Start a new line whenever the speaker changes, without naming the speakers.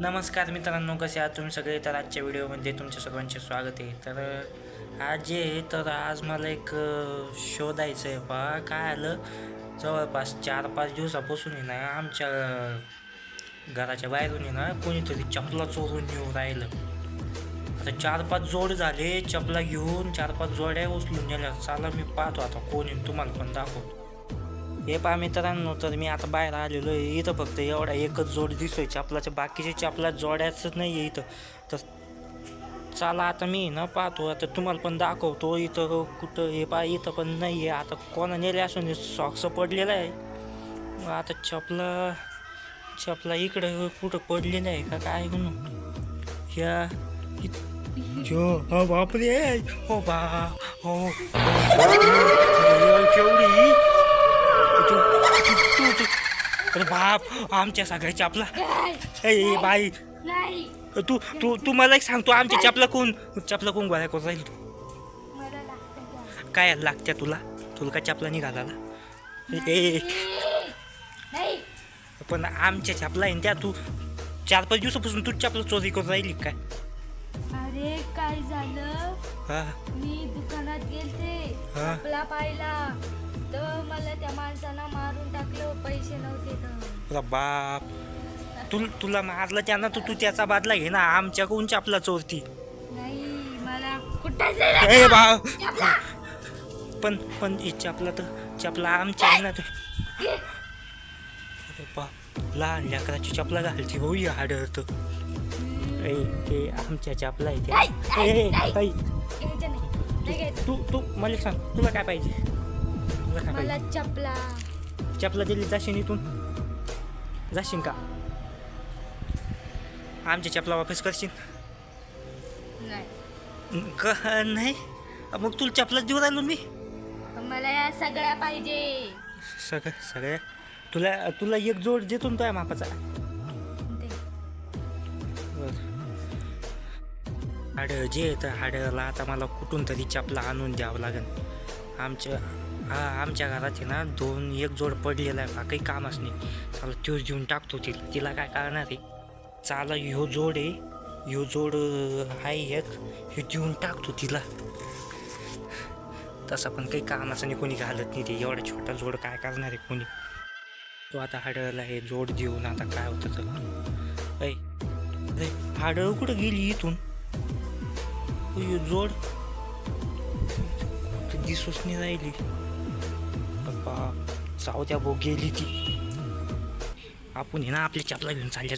नमस्कार मित्रांनो कसे आहात तुम्ही सगळे? तर आजच्या व्हिडिओमध्ये तुमच्या सर्वांचे स्वागत आहे. तर आज जे आहे तर आज मला एक शोधायचं आहे पहा. काय आलं? जवळपास चार पाच दिवसापासून आहे ना आमच्या घराच्या बाहेरून आहे ना कोणीतरी चपला चोरून येऊन राहिलं. आता चार पाच जोड झाले चपला घेऊन चार पाच जोड्या उचलून गेल्या चला मी पाहतो आता कोणी तुम्हाला पण दाखवतो. हे पहा मित्रांनो तर मी आता बाहेर आलेलो आहे. इथं फक्त एवढा एकच जोड दिसतोय. चपलाच्या बाकीचे चपला जोड्याच नाही आहे इथं. तर चला आता मी ना पाहतो. आता तुम्हाला पण दाखवतो इथं कुठं हे पहा इथं पण नाही आहे आता कोणा नेले असून सॉक्स पडलेला आहे? आता चपला चपला इकडं कुठं पडली नाही का? काय म्हणून ह्या जो हो, हो बापरे. हो बा हो. केवढी अरे बाप आमच्या सगळ्या चपला ए बाई.
नाही.
तू तू तू मला एक सांगतो आमची चपला कोण चपला कोण गोळ्या करून राहील तू? काय लागत्या तुला? तुला काय चपला निघाला पण आमच्या चपला आहे त्या तू चार पाच दिवसापासून तू चपला चोरी करून राहिली काय?
अरे काय झालं? मी दुकानात गेलते पाहिला. तर मला त्या माणसानं मारून टाकलं पैसे नव्हते तर.
अरे बाप. तु तुला मारलं त्यानं तू तू त्याचा बादला घे ना. आमच्याकडून चपला चोरती?
नाही मला कुठं
ए बा पण पण ही चपला तर चपला आमच्या आहे ना तर अरे बा लहान लेकराची चपला घालती हो ही ए ते आमच्या चपला आहे त्या. ए, ए, ऐ,
घ्यायचं नाही नाही घ्यायचं
तू तू मला सांग तुला काय पाहिजे? तुला काय
मला
पाहिजे?
चपला.
चपला दिली जाशील इथून. जाशील का? आमच्या चपला वापस करशील
नाही.
क नाही? मग तुला चपलाच देऊ राहिलो मी?
मला या सगळ्या पाहिजे.
सगळ्या सगळ्या? तुला तुला एक जोड देतो ना तुझ्या मापाचा. हाडं जे येतं हाडला आता मला कुठून तरी चपला आणून द्यावं लागेल आमच्या आमच्या घरात आहे ना दोन एक जोड पडलेला आहे हा काही कामच नाही. चला तोच देऊन टाकतो तिला. तिला काय करणार आहे? चाला ह्यो जोड आहे. ह्यो जोड आहे एक. हे देऊन टाकतो तिला. तसा पण काही कामाचं नाही कोणी घालत नाही ते. एवढा छोटा जोड काय करणार आहे कोणी? तो आता हाडळला हे जोड देऊन. आता काय होतं तर ऐ हाडळ कुठं गेली इथून? जोड. दिसूच नाही राहिली. बाप्पा जाऊ द्या भाऊ गेली ती. आपण हे ना आपली चपला घेऊन चालल्या